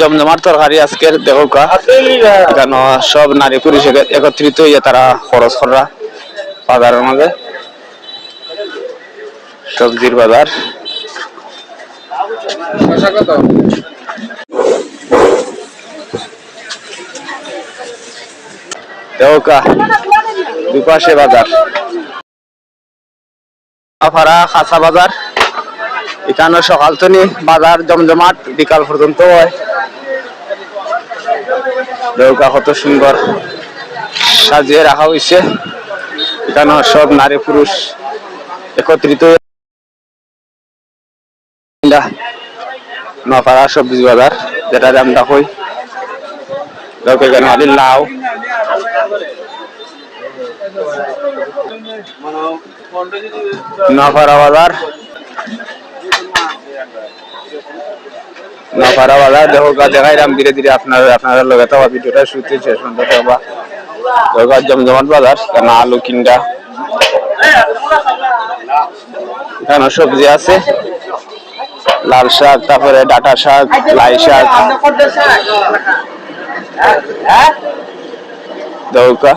জমজমার তরকারি আজকের দেহকা। এখানে সব নারী পুরুষ একত্রিত হইয়া তারা খরচ করা বাজারের মাঝে। সবজির বাজার। দুপাশে বাজার। আফারা, খাসা বাজার। এখানে সকাল তো বাজার জমজমাট, বিকাল পর্যন্ত হয়। নৌকা কত সুন্দর সাজিয়ে রাখা হয়েছে। এখানে সব নারী পুরুষ একত্রিত নপাড়া, সবজি বাজার, যেটা আমরা কই লোক এখানে খালি লাউ নপাড়া বাজার নপাড়া বাজার দেখো গা দেখাইলাম ধীরে ধীরে আপনার আপনারা লগে তো ভিডিওটা শুতে শেষ পর্যন্ত দেখবা দেখো জমজমাট বাজার কেন আলু কিনডা এখানে সবজি আছে, লাল শাক, তারপরে ডাটা শাক, লাই শাক। দৌকা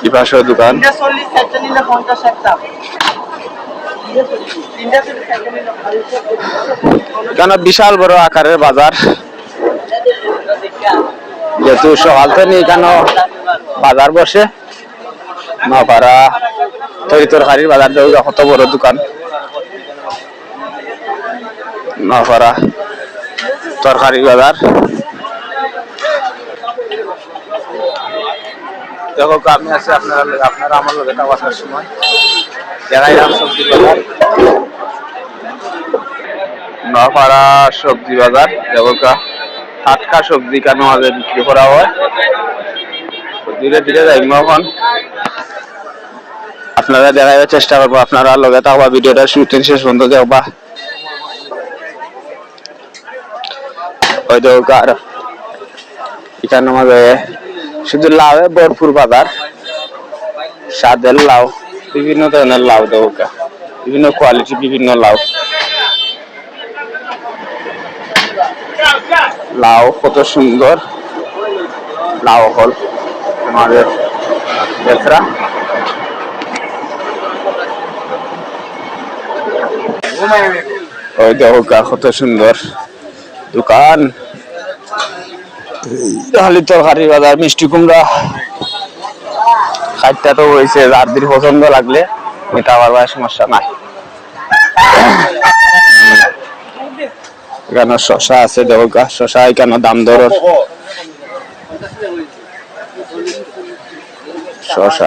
কি পাশে দোকান। এখানে বিশাল বড় আকারের বাজার? যেহেতু সকাল থেকে এখানে বাজার বসে, নপাড়া, তরি তরকারির বাজার দেওয়া কত বড় দোকান, নপাড়া তরকারি বাজার। দেখো, আমি আছি আপনারা আপনারা আমার আসার সময় বাজার। নপাড়া সবজি বাজার টাটকা সবজি কেন আমাদের বিক্রি করা হয়? ধীরে ধীরে যাইব এখন আপনারা দেখাইবার চেষ্টা করব, আপনারা লগে থাকবা, ভিডিওটা শুটিং শেষ পর্যন্ত দেখবা। ওই এখানে শুধু লাউ ভরপুর বাজার। স্বাদের লাউ। বিভিন্ন ধরনের লাউ দেখো বিভিন্ন কোয়ালিটি বিভিন্ন লাউ। লাউ কত সুন্দর। লাউ হল আমাদের বেচরা। ওই কত সুন্দর। দোকান। তরকারি বাজার, মিষ্টি কুমড়া। খাইটা তো হয়েছে দিন পছন্দ লাগলে, এটা আবার ভাই সমস্যা নাই। এখানে শশা আছে গা শশা এখানে দাম দর? শশা।